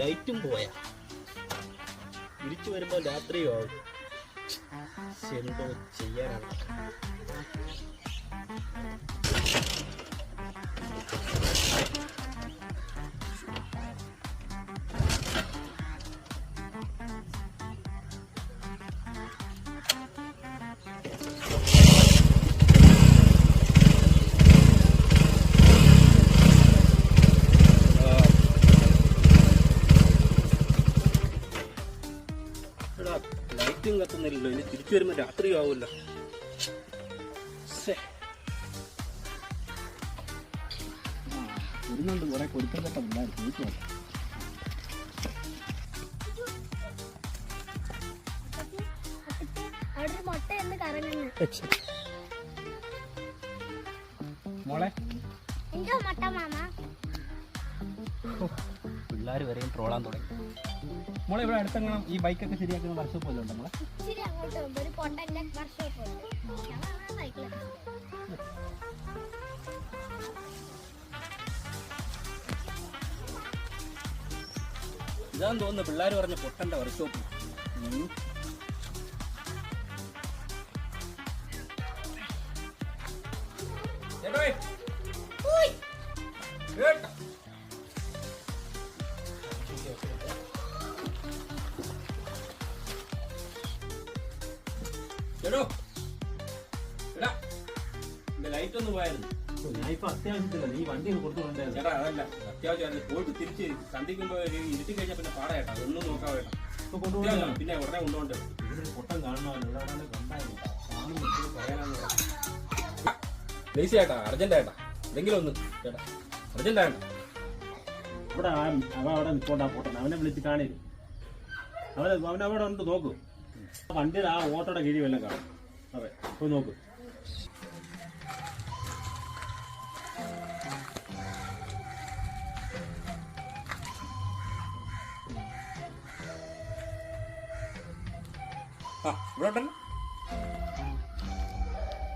ലൈറ്റും പോയാ. തിരിച്ചു വരുമ്പോൾ രാത്രിയോ ആവും. എന്തോ ചെയ്യാനാണ് ലൈറ്റും കത്തുന്നില്ലല്ലോ ഇനി തിരിച്ചു വരുമ്പോൾ രാത്രിയും ആവുമല്ലോ. വരുന്നുണ്ട് കുറെ കൊടുക്കപ്പെട്ട പിള്ളേർ മോളെ? എന്തോ മുട്ട മാമ? പിള്ളേർ വരെയും ട്രോളാൻ തുടങ്ങി. നമ്മളെ ഇവിടെ അടുത്തെങ്ങനെ ഈ ബൈക്കൊക്കെ ശരിയാക്കുന്ന വർഷോപ്പ് വല്ലതും ഉണ്ടോ ഇച്ചിരി അങ്ങോട്ട് ഒരു നമ്മളെ സൈക്കിൾ ഇതാന്ന് തോന്നുന്നു പിള്ളേർ പറഞ്ഞ പൊട്ടന്റെ വർക്ക്ഷോപ്പ് എടോ എടാ ലൈറ്റ് ഒന്ന് പോയായിരുന്നു. ഞാൻ ഇപ്പൊ അത്യാവശ്യത്തില്ല നീ വണ്ടി കൊടുത്തുകൊണ്ടേ ചേട്ടാ അതല്ല അത്യാവശ്യം പോയിട്ട് തിരിച്ച് സന്ധിക്കുമ്പോ ഇരുട്ടി കഴിഞ്ഞാൽ പിന്നെ പാടായിട്ടാ ഒന്നും നോക്കാൻ വേണ്ട ഇപ്പൊ പിന്നെ ഉടനെ കൊണ്ടുപോകണ്ടേ. പൊട്ടം കാണണമല്ലോ ഇവിടെ ലേസി ചേട്ടാ അർജന്റ് ചേട്ടാ എന്തെങ്കിലും ഒന്ന് ചേട്ടാ അർജന്റ് ആയിട്ടാ ഇവിടെ അവൻ അവ അവിടെ നിൽക്കോണ്ടാ പൊട്ടൻ അവനെ വിളിച്ച് കാണില്ല അവനെ അവൻ അവിടെ ഉണ്ട് നോക്കൂ. വണ്ടിയുടെ ആ ഓട്ടോടെ കിഴി വല്ലതും കാണും. അതെ പോയി നോക്ക്. ആ ഇവിടെ ഉണ്ടല്ലോ.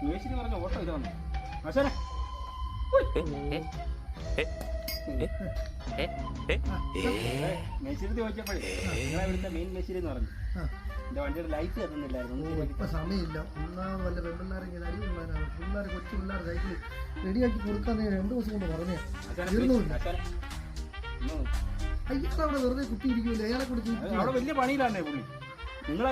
മേശിരി പറഞ്ഞ ഓട്ടോ ഇതാണ്? ആശാനെ മേശിരി ചോദിച്ചപ്പോഴേ ഇവിടുത്തെ മെയിൻ എന്ന് പറഞ്ഞു. എന്റെ വണ്ടിയുടെ ലൈറ്റ് കത്തുന്നില്ലായിരുന്നു ഇപ്പൊ സമയമില്ല. ഒന്നാമത് വല്ല പെൺപിള്ളേരെ ഇങ്ങനെ അടി പിള്ളേരാണ് പിള്ളേർ കൊച്ചു പിള്ളേർ സൈക്കിൾ റെഡിയാക്കി കൊടുക്കാൻ രണ്ടു ദിവസം കൊണ്ട് പറഞ്ഞേ. അവിടെ വെറുതെ കുത്തിയിരിക്കുമല്ലോ അയാളെ അവിടെ വലിയ പണിയിലാണേ പുള്ളി. നിങ്ങളെ